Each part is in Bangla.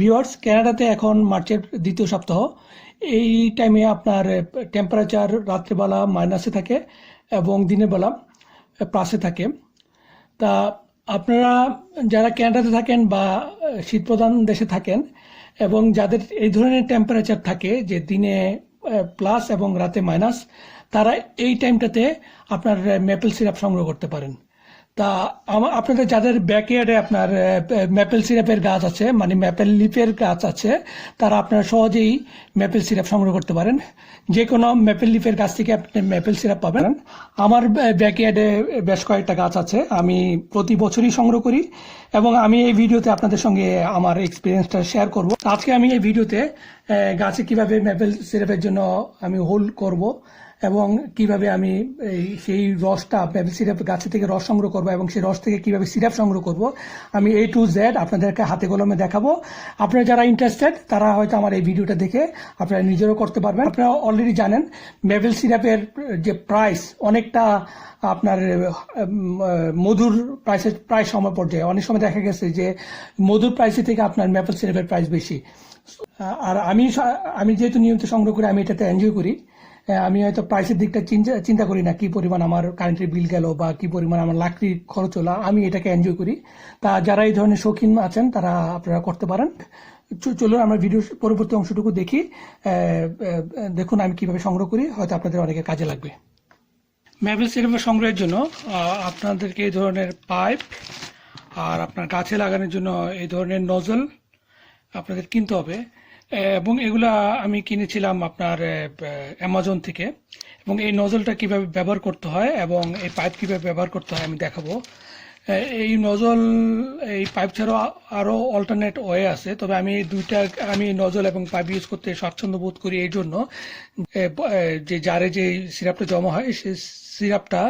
ভিউয়ার্স কানাডাতে এখন মার্চের দ্বিতীয় সপ্তাহ। এই টাইমে আপনার টেম্পারেচার রাত্রেবেলা মাইনাসে থাকে এবং দিনের বেলা প্লাসে থাকে। তা আপনারা যারা ক্যানাডাতে থাকেন বা শীতপ্রধান দেশে থাকেন এবং যাদের এই ধরনের টেম্পারেচার থাকে যে দিনে প্লাস এবং রাতে মাইনাস তারা এই টাইমটাতে আপনার মেপেল সিরাপ সংগ্রহ করতে পারেন। তা আপনাদের যাদের ব্যাকইয়ার্ডে আপনার ম্যাপেল সিরাপের গাছ আছে মানে ম্যাপেল লিপের গাছ আছে, তারা আপনারা সহজেই ম্যাপেল সিরাপ সংগ্রহ করতে পারেন। যে কোনো ম্যাপেল লিপের গাছ থেকে আপনি ম্যাপেল সিরাপ পাবেন। আমার ব্যাকইয়ার্ডে বেশ কয়েকটা গাছ আছে, আমি প্রতি বছরই সংগ্রহ করি এবং আমি এই ভিডিওতে আপনাদের সঙ্গে আমার এক্সপিরিয়েন্সটা শেয়ার করব। আজকে আমি এই ভিডিওতে গাছে কীভাবে ম্যাপেল সিরাপের জন্য আমি হোল্ড করব এবং কীভাবে আমি এই সেই রসটা সিরাপ গাছে থেকে রস সংগ্রহ করব এবং সেই রস থেকে কীভাবে সিরাপ সংগ্রহ করব, আমি এ টু জেড আপনাদেরকে হাতে কলমে দেখাবো। আপনারা যারা ইন্টারেস্টেড তারা হয়তো আমার এই ভিডিওটা দেখে আপনারা নিজেরও করতে পারবেন। আপনারা অলরেডি জানেন ম্যাপেল সিরাপের যে প্রাইস অনেকটা আপনার মধুর প্রাইসের প্রায় সময় পর্যায়ে। অনেক সময় দেখা গেছে যে মধুর প্রাইসের থেকে আপনার ম্যাপেল সিরাপের প্রাইস বেশি। আর আমি আমি যেহেতু নিয়মিত সংগ্রহ করি, আমি এটাতে এনজয় করি। আমি হয়তো প্রাইসের দিকটা চিন্তা করি না, কি পরিমাণ আমার কারেন্টের বিল গেল বা কি পরিমাণ আমার লাকড়ির খরচ হলো, আমি এটাকে এনজয় করি। তা যারা এই ধরনের শৌখিন আছেন, তারা আপনারা করতে পারেন। চলুন আমরা ভিডিও পরবর্তী অংশটুকু দেখি। দেখুন আমি কীভাবে সংগ্রহ করি, হয়তো আপনাদের অনেকের কাজে লাগবে। ম্যাপেল সিরাপের সংগ্রহের জন্য আপনাদেরকে এই ধরনের পাইপ আর আপনার গাছে লাগানোর জন্য এই ধরনের নজল আপনাদের কিনতে হবে। এবং এগুলা আমি কিনেছিলাম আপনার অ্যামাজন থেকে। এবং এই নজলটা কীভাবে ব্যবহার করতে হয় এবং এই পাইপ কীভাবে ব্যবহার করতে হয় আমি দেখাবো। এই নজল এই পাইপ ছাড়াও আরও অল্টারনেট ওয়ে আছে। তবে আমি দুইটা, আমি নজল এবং পাইপ ইউজ করতে স্বাচ্ছন্দ্য বোধ করি এই জন্য। যে জারে যে সিরাপটা জমা হয় সেই সিরাপটা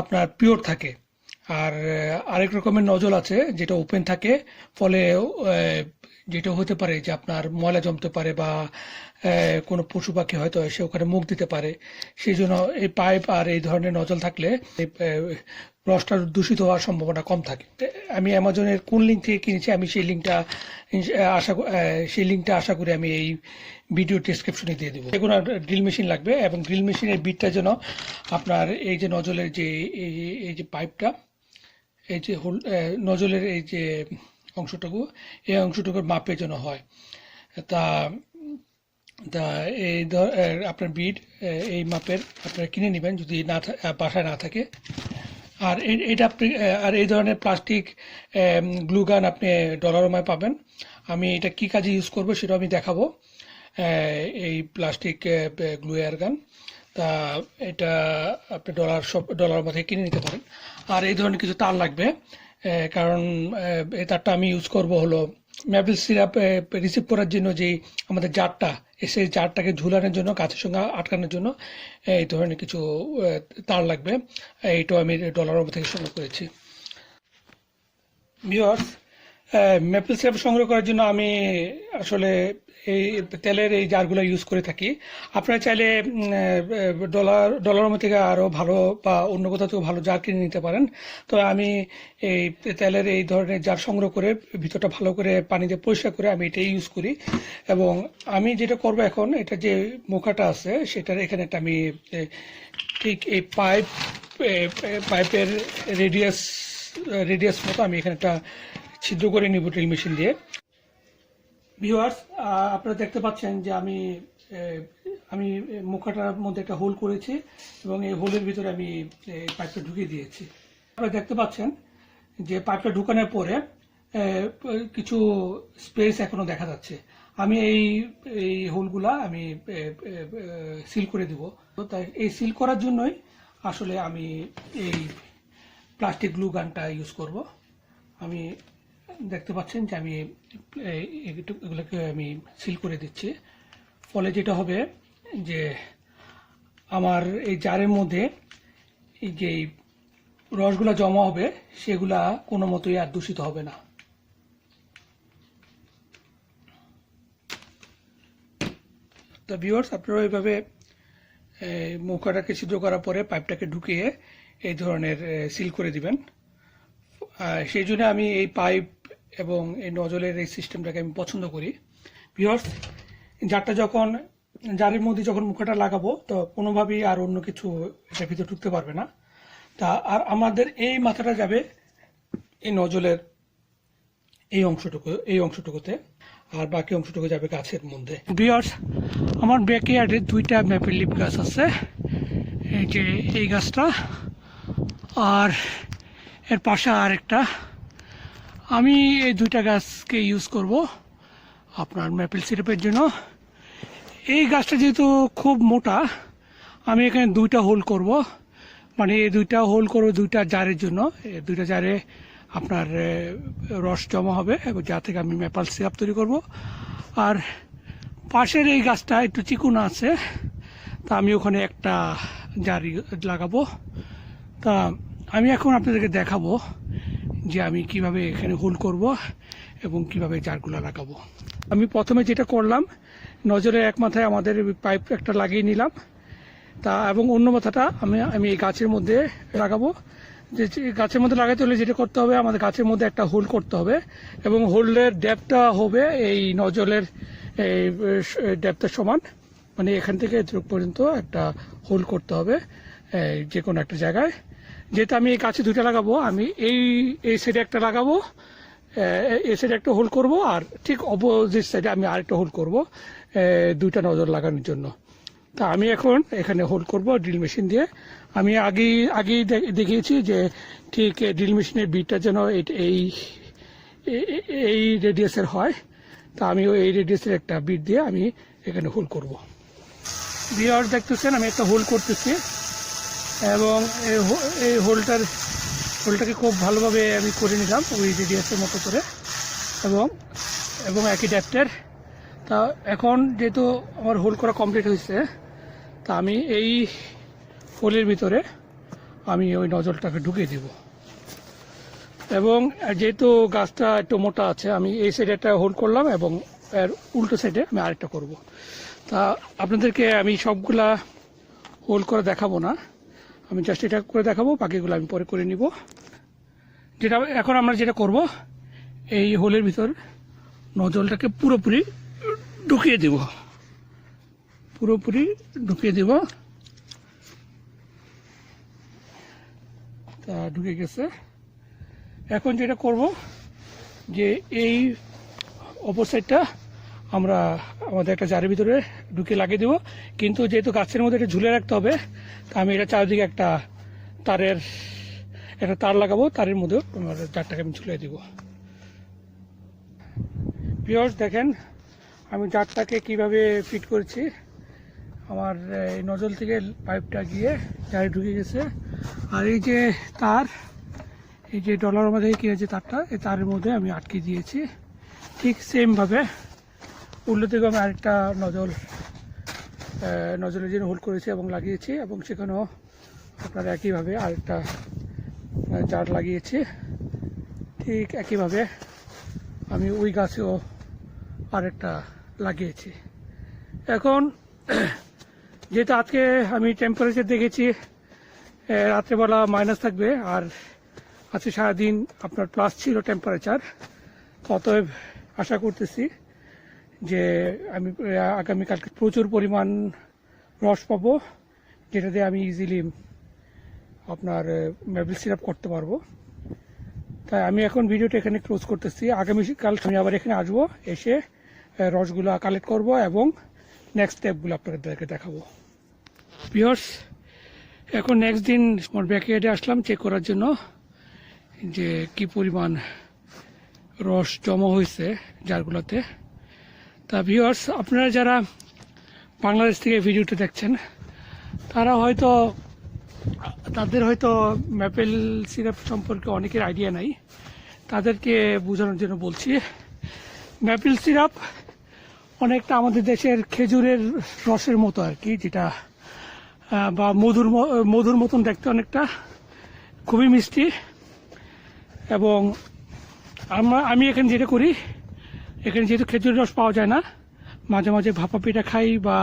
আপনার পিওর থাকে। আর আরেক রকমের নজল আছে, যেটা ওপেন থাকে। ফলে যেটা হতে পারে যে আপনার ময়লা জমতে পারে বা কোনো পশু পাখি হয়তো এসে ওখানে মুখ দিতে পারে, সেই জন্য এই পাইপ আর এই ধরনের নজল থাকলে রসটা দূষিত হওয়ার সম্ভাবনা কম থাকে। আমি অ্যামাজনের কোন লিঙ্ক থেকে কিনেছি, আমি সেই লিঙ্কটা আশা সেই লিঙ্কটা আশা করি আমি এই ভিডিও ডিসক্রিপশনে দিয়ে দেবো। যেকোনো ড্রিল মেশিন লাগবে এবং ড্রিল মেশিনের বিটটা যেন আপনার এই যে নজলের যে, এই যে পাইপটা, এই যে নজলের এই যে অংশটুকু, এই অংশটুকুর মাপের যেন হয়। তা তা, এই ধর- আপনার বিড এই মাপের আপনারা কিনে নেবেন যদি না বাসায় না থাকে। আর এটা আপনি আর এই ধরনের প্লাস্টিক গ্লুগান আপনি ডলারমায় পাবেন। আমি এটা কি কাজে ইউজ করব সেটা আমি দেখাবো। এই প্লাস্টিক গ্লু এয়ার গান তা, এটা আপনি ডলার সব ডলার মধ্যে কিনে নিতে পারেন। আর এই ধরনের কিছু তার লাগবে। কারণ তারটা আমি ইউজ করব হলো ম্যাপেল সিরাপ রিসিভ করার জন্য যে আমাদের জারটা সেই জারটাকে ঝুলানোর জন্য গাছের সঙ্গে আটকানোর জন্য এই ধরনের কিছু তার লাগবে। এইটাও আমি ডলার থেকে সংগ্রহ করেছি। ভিওয়ার্স মেপল সিরাপ সংগ্রহ করার জন্য আমি আসলে এই তেলের এই জারগুলো ইউজ করে থাকি। আপনারা চাইলে ডলার ডলারের থেকে আরও ভালো বা অন্য কোথাও থেকে ভালো জার কিনে নিতে পারেন। তো আমি এই তেলের এই ধরনের জার সংগ্রহ করে, ভিতরটা ভালো করে পানি দিয়ে পরিষ্কার করে আমি এটাই ইউজ করি। এবং আমি যেটা করব এখন, এটা যে মুখাটা আছে, সেটার এখানে একটা আমি ঠিক এই পাইপ পাইপের রেডিয়াস রেডিয়াস মতো আমি এখানে একটা ছিদ্র করে নিব ড্রিল মেশিন দিয়ে। ভিউয়ার্স আপনারা দেখতে পাচ্ছেন যে আমি আমি মুখাটার মধ্যে একটা হোল করেছি এবং এই হোলের ভিতরে আমি পাইপটা ঢুকিয়ে দিয়েছি। আপনারা দেখতে পাচ্ছেন যে পাইপটা ঢুকানোর পরে কিছু স্পেস এখনও দেখা যাচ্ছে। আমি এই এই হোলগুলা আমি সিল করে দিব। তাই এই সিল করার জন্যই আসলে আমি এই প্লাস্টিক গ্লু গানটা ইউজ করব। আমি দেখতে পাচ্ছেন যে আমি এগুলোকে আমি সিল করে দিচ্ছি। ফলে যেটা হবে যে আমার এই জারের মধ্যে যে রসগুলা জমা হবে, সেগুলা কোনো মতোই আর দূষিত হবে না। তো ভিউয়ার্স আপনারা এইভাবে এই মুখাটাকে ছিদ্র করার পরে পাইপটাকে ঢুকিয়ে এই ধরনের সিল করে দিবেন। সেই জন্য আমি এই পাইপ এবং এই নজলের এই সিস্টেমটাকে আমি পছন্দ করি। ভিওর্স জারটা যখন জারের মধ্যে যখন মুখটা লাগাবো, তো কোনোভাবেই আর অন্য কিছু এটার ভিতরে ঢুকতে পারবে না। তা আর আমাদের এই মাথাটা যাবে এই নজলের এই অংশটুকু, এই অংশটুকুতে, আর বাকি অংশটুকু যাবে গাছের মধ্যে। বিয়ার্স আমার ব্যাকইয়ার্ডে দুইটা ম্যাপেল লিপ গাছ আছে। এই যে এই গাছটা, আর এর পাশে আর একটা আমি এই দুইটা গাছকে ইউজ করব আপনার ম্যাপেল সিরাপের জন্য। এই গাছটা যেহেতু খুব মোটা, আমি এখানে দুইটা হোল করব। মানে এই দুইটা হোল করব দুইটা জারের জন্য। দুইটা জারে আপনার রস জমা হবে এবং যা থেকে আমি ম্যাপাল সিরাপ তৈরি করব। আর পাশের এই গাছটা একটু চিকুন আছে, তা আমি ওখানে একটা জারি লাগাবো। তা আমি এখন আপনাদেরকে দেখাবো যে আমি কীভাবে এখানে হোল করব এবং কীভাবে জারগুলো লাগাবো। আমি প্রথমে যেটা করলাম, নজরে এক মাথায় আমাদের পাইপ একটা লাগিয়ে নিলাম। তা এবং অন্য মাথাটা আমি আমি এই গাছের মধ্যে লাগাবো। যে গাছের মধ্যে লাগাতে হলে যেটা করতে হবে, আমাদের গাছের মধ্যে একটা হোল করতে হবে এবং হোলের ডেপটা হবে এই নজলের এই ডেপটার সমান। মানে এখান থেকে পর্যন্ত একটা হোল করতে হবে যে কোনো একটা জায়গায়। যেহেতু আমি এই গাছে দুইটা লাগাবো, আমি এই এই সাইডে একটা লাগাবো এই সাইডে একটা হোল করব, আর ঠিক অপোজিট সাইডে আমি আরেকটা হোল করব দুইটা নজর লাগানোর জন্য। তা আমি এখন এখানে হোল করব ড্রিল মেশিন দিয়ে। আমি আগে আগেই দেখিয়েছি যে ঠিক ড্রিল মেশিনের বিটটা যেন এই- এই এই রেডিয়াসের হয়। তা আমি ওই রেডিয়াসের একটা বিট দিয়ে আমি এখানে হোল করব। বিয়ার দেখতেছেন, আমি একটা হোল করতেছি। এবং এই হোলটার, হোলটাকে খুব ভালোভাবে আমি করে নিলাম ওই রেডিয়াসের মতো করে। এবং এবং একই ড্যাপ্টের তা এখন যেহেতু আমার হোল করা কমপ্লিট হয়েছে, তা আমি এই হোলের ভিতরে আমি ওই নজলটাকে ঢুকিয়ে দেব। এবং যেহেতু গাছটা একটু মোটা আছে, আমি এই সাইডে একটা হোল করলাম এবং এর উল্টো সাইডে আমি আরেকটা করব। তা আপনাদেরকে আমি সবগুলা হোল করে দেখাবো না। আমি জাস্ট এটা করে দেখাবো, বাকিগুলো আমি পরে করে নিব। যেটা এখন আমরা যেটা করব, এই হোলের ভিতর নজলটাকে পুরোপুরি ঢুকিয়ে দেব। পুরোপুরি ঢুকিয়ে দেব। তা ঢুকে গেছে। এখন যেটা করব, যে এই অপর সাইডটা আমরা আমাদের একটা জারের ভিতরে ঢুকে লাগিয়ে দেবো। কিন্তু যেহেতু গাছের মধ্যে এটা ঝুলে রাখতে হবে আমি এটা চারিদিকে একটা তারের, একটা তার লাগাবো, তারের মধ্যে জারটাকে আমি ঝুলিয়ে দিব। পিওর্স দেখেন, আমি জারটাকে কীভাবে ফিট করেছি। আমার, এই নজল থেকে পাইপটা গিয়ে জারে ঢুকে গেছে। আর এই যে তার, এই যে ডলার মধ্যে কিনেছে তারটা, এই তারের মধ্যে আমি আটকে দিয়েছি। ঠিক সেমভাবে আমি আরেকটা নজল নজলের জন্য হোল্ড করেছি এবং লাগিয়েছি এবং সেখানেও আপনার একইভাবে আরেকটা জার লাগিয়েছি। ঠিক একইভাবে আমি ওই গাছেও আরেকটা লাগিয়েছি। এখন, যেহেতু আজকে আমি টেম্পারেচার দেখেছি রাত্রেবেলা মাইনাস থাকবে আর আজকে সারাদিন আপনার প্লাস ছিল টেম্পারেচার অতএব আশা করতেছি যে আমি আগামীকালকে প্রচুর পরিমাণ রস পাবো যেটা দিয়ে আমি ইজিলি আপনার মেবল সিরাপ করতে পারব। তাই আমি এখন ভিডিওটা এখানে ক্লোজ করতেছি। আগামীকাল আমি আবার এখানে আসব, এসে রসগুলো কালেক্ট করব এবং নেক্সট স্টেপগুলো আপনাদেরকে দেখাবো। পিওর্স এখন নেক্সট দিন আমার ব্যাকয়ার্ডে আসলাম চেক করার জন্য যে কি পরিমাণ রস জমা হয়েছে, জারগুলোতে। তা ভিউয়ার্স আপনারা যারা বাংলাদেশ থেকে ভিডিওটা দেখছেন, তারা হয়তো, তাদের হয়তো ম্যাপেল সিরাপ সম্পর্কে অনেকের আইডিয়া নাই। তাদেরকে বোঝানোর জন্য বলছি, ম্যাপেল সিরাপ অনেকটা আমাদের দেশের খেজুরের রসের মতো আর কি, যেটা বা মধুর মধুর মতন দেখতে অনেকটা, খুবই মিষ্টি। এবং আমি এখানে যেটা করি এখানে যেহেতু খেজুরের রস পাওয়া যায় না, মাঝে মাঝে ভাপা পিঠা খাই বা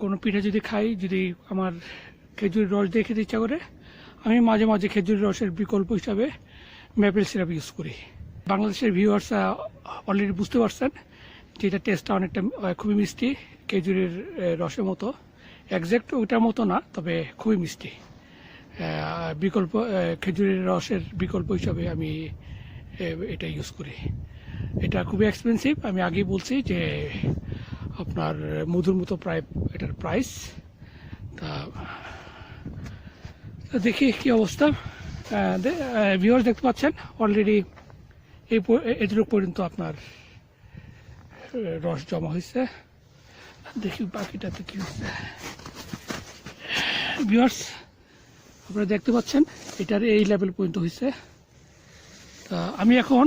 কোনো পিঠা যদি খাই, যদি আমার খেজুরের রস দিয়ে খেতে ইচ্ছা করে, আমি মাঝে মাঝে খেজুরের রসের বিকল্প হিসাবে ম্যাপেল সিরাপ ইউজ করি। বাংলাদেশের ভিউয়ার্স অলরেডি বুঝতে পারছেন যে এটা টেস্টটা অনেকটা খুবই মিষ্টি, খেজুরের রসের মতো। একজ্যাক্ট ওইটার মতো না, তবে খুবই মিষ্টি। বিকল্প খেজুরের রসের বিকল্প হিসাবে আমি এটা ইউজ করি। এটা খুবই এক্সপেন্সিভ আমি আগেই বলছি যে, আপনার মধুর মতো প্রায় এটার প্রাইস তা দেখি কি অবস্থা। ভিউয়ার্স দেখতে পাচ্ছেন? অলরেডি এই প- এ- এতটুকু পর্যন্ত আপনার রস জমা হয়েছে। দেখি বাকিটাতে কি হচ্ছে। ভিউয়ার্স আপনারা দেখতে পাচ্ছেন, এটার এই লেভেল পর্যন্ত হয়েছে। তা আমি এখন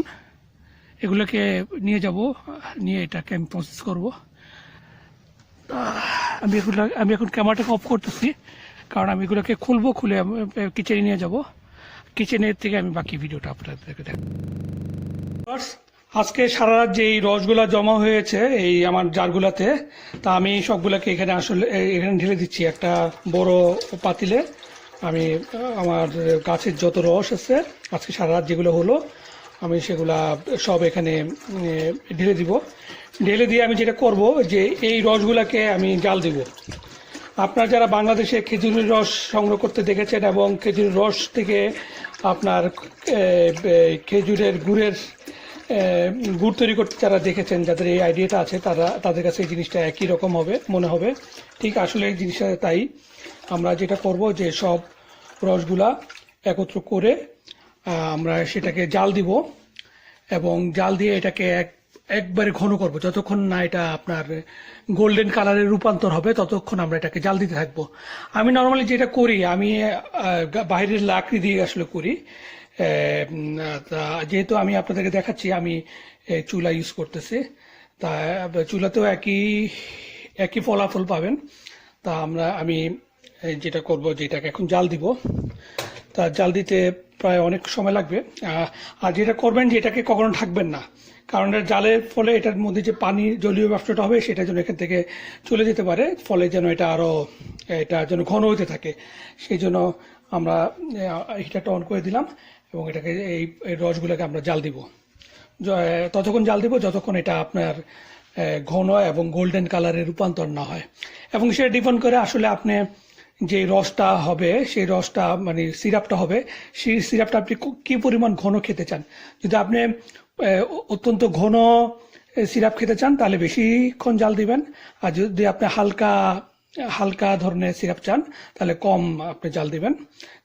এগুলোকে নিয়ে যাব, নিয়ে এটাকে আমি প্রসেস করব। আমি এগুলো, আমি এখন ক্যামেরাটাকে অফ করতেছি, কারণ আমি এগুলোকে খুলবো, খুলে কিচেনে নিয়ে যাব। কিচেনের থেকে আমি বাকি ভিডিওটা আপনাদেরকে দেখ আজকে সারা রাত যে এই রসগুলা জমা হয়েছে, এই আমার জারগুলাতে, তা আমি সবগুলাকে এখানে আসলে এখানে ঢেলে দিচ্ছি। একটা বড় পাতিলে আমি, আমার গাছের যত রস আছে, আজকে সারা রাত যেগুলো হলো, আমি সেগুলা সব এখানে ঢেলে দিব। ঢেলে দিয়ে আমি যেটা করব, যে এই রসগুলাকে আমি জাল দিব। আপনার যারা বাংলাদেশে খেজুরের রস সংগ্রহ করতে দেখেছেন এবং খেজুরের রস থেকে আপনার খেজুরের গুড়ের গুড় তৈরি করতে যারা দেখেছেন, যাদের এই আইডিয়াটা আছে, তারা, তাদের কাছে এই জিনিসটা একই রকম হবে, মনে হবে। ঠিক আসলে এই জিনিসটা তাই। আমরা যেটা করব যে সব রসগুলা একত্র করে আমরা সেটাকে জাল দিব এবং জাল দিয়ে এটাকে এক, একবারে ঘন করব। যতক্ষণ না এটা আপনার গোল্ডেন কালারের রূপান্তর হবে, ততক্ষণ আমরা এটাকে জাল দিতে থাকব। আমি নর্মালি যেটা করি, আমি বাইরের লাকড়ি দিয়ে আসলে করি। যেহেতু আমি আপনাদেরকে দেখাচ্ছি, আমি চুলা ইউজ করতেছি। তা, চুলাতেও একই একই ফলাফল পাবেন। তা আমরা, আমি যেটা করব, যেটাকে এখন জাল দিব। তা জাল দিতে প্রায় অনেক সময় লাগবে। আর যেটা করবেন যে এটাকে কখনো ঢাকবেন না। কারণ জালের ফলে এটার মধ্যে যে পানি জলীয় ব্যবসাটা হবে, সেটা যেন এখান থেকে চলে যেতে পারে। ফলে যেন এটা আরও এটা যেন ঘন হতে থাকে। সেই জন্য আমরা হিটারটা অন করে দিলাম এবং এটাকে এই রসগুলোকে আমরা জাল দিব। ততক্ষণ জাল দিব, যতক্ষণ এটা আপনার ঘন এবং গোল্ডেন কালারে রূপান্তর না হয়। এবং সেটা ডিপেন্ড করে আসলে আপনি যে রসটা হবে, সেই রসটা মানে সিরাপটা হবে, সেই সিরাপটা আপনি কু- পরিমাণ ঘন খেতে চান? যদি আপনি অত্যন্ত ঘন সিরাপ খেতে চান, তাহলে বেশিক্ষণ জাল দিবেন। আর যদি আপনি হালকা হালকা ধরনের সিরাপ চান, তাহলে কম আপনি জাল দিবেন।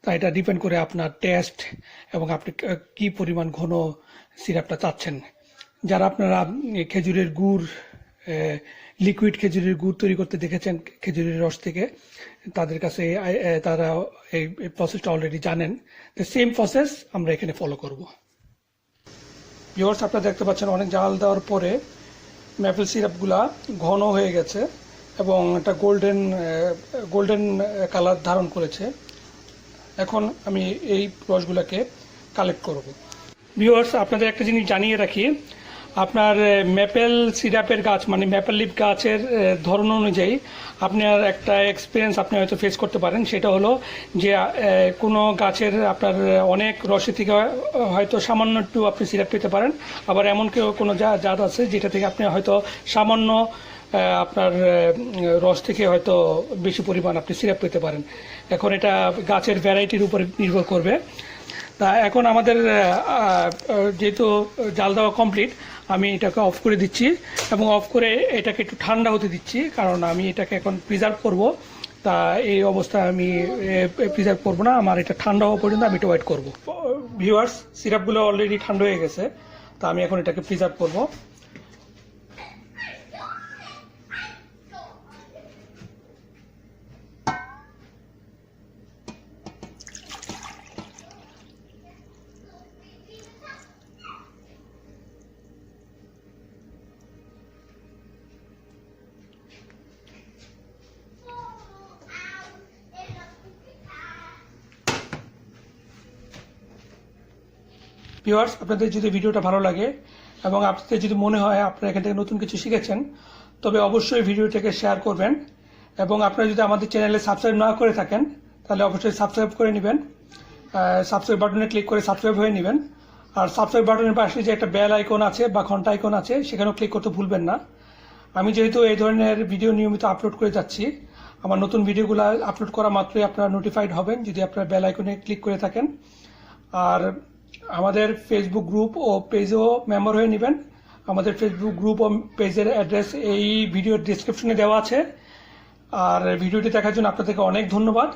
তা এটা ডিপেন্ড করে আপনার টেস্ট এবং আপনি কি পরিমাণ ঘন সিরাপটা চাচ্ছেন। যারা আপনারা খেজুরের গুড় লিকুইড খেজুরের গুড় তৈরি করতে দেখেছেন, খেজুরের রস থেকে তাদের কাছে তারা এই প্রসেসটা অলরেডি জানেন। সেম প্রসেস আমরা এখানে ফলো করব। ভিউয়ার্স আপনারা দেখতে পাচ্ছেন অনেক জাল দেওয়ার পরে ম্যাপেল সিরাপগুলা ঘন হয়ে গেছে এবং একটা গোল্ডেন গোল্ডেন কালার ধারণ করেছে। এখন আমি এই রসগুলোকে কালেক্ট করব। ভিউয়ার্স আপনাদের একটা জিনিস জানিয়ে রাখি। আপনার ম্যাপেল সিরাপের গাছ মানে ম্যাপেল লিপ গাছের ধরন অনুযায়ী আপনার একটা এক্সপিরিয়েন্স আপনি হয়তো ফেস করতে পারেন। সেটা হলো যে কোনো গাছের আপনার অনেক রসে থেকে হয়তো সামান্য একটু আপনি সিরাপ পেতে পারেন। আবার এমন কেউ কোনো জা- জাত আছে যেটা থেকে আপনি হয়তো সামান্য আপনার রস থেকে হয়তো বেশি পরিমাণ আপনি সিরাপ পেতে পারেন। এখন এটা গাছের ভ্যারাইটির উপরে নির্ভর করবে। তা এখন আমাদের যেহেতু জাল দেওয়া কমপ্লিট আমি এটাকে অফ করে দিচ্ছি এবং অফ করে এটাকে একটু ঠান্ডা হতে দিচ্ছি, কারণ আমি এটাকে এখন প্রিজার্ভ করব। তা এই অবস্থায় আমি প্রিজার্ভ করব না, আমার এটা ঠান্ডা হওয়া পর্যন্ত আমি এটা ওয়েট করব। ভিউয়ার্স সিরাপগুলো অলরেডি ঠান্ডা হয়ে গেছে, তা আমি এখন এটাকে প্রিজার্ভ করব। ভিউয়ার্স আপনাদের যদি ভিডিওটা ভালো লাগে এবং আপনাদের যদি মনে হয় আপনারা এখান থেকে নতুন কিছু শিখেছেন, তবে অবশ্যই ভিডিওটাকে শেয়ার করবেন। এবং আপনারা যদি আমাদের চ্যানেলে সাবস্ক্রাইব না করে থাকেন, তাহলে অবশ্যই সাবস্ক্রাইব করে নেবেন। সাবস্ক্রাইব বাটনে ক্লিক করে সাবস্ক্রাইব হয়ে নেবেন। আর সাবস্ক্রাইব বাটনের পাশে যে একটা বেল আইকন আছে বা ঘণ্টা আইকন আছে, সেখানেও ক্লিক করতে ভুলবেন না। আমি যেহেতু এই ধরনের ভিডিও নিয়মিত আপলোড করে যাচ্ছি, আমার নতুন ভিডিওগুলো আপলোড করা মাত্রই আপনারা নোটিফাইড হবেন যদি আপনারা বেল আইকনে ক্লিক করে থাকেন। আর আমাদের ফেসবুক গ্রুপ ও পেজও মেম্বার হয়ে নেবেন। আমাদের ফেসবুক গ্রুপ ও পেজের অ্যাড্রেস এই ভিডিওর ডিসক্রিপশনে দেওয়া আছে। আর ভিডিওটি দেখার জন্য আপনাদেরকে অনেক ধন্যবাদ।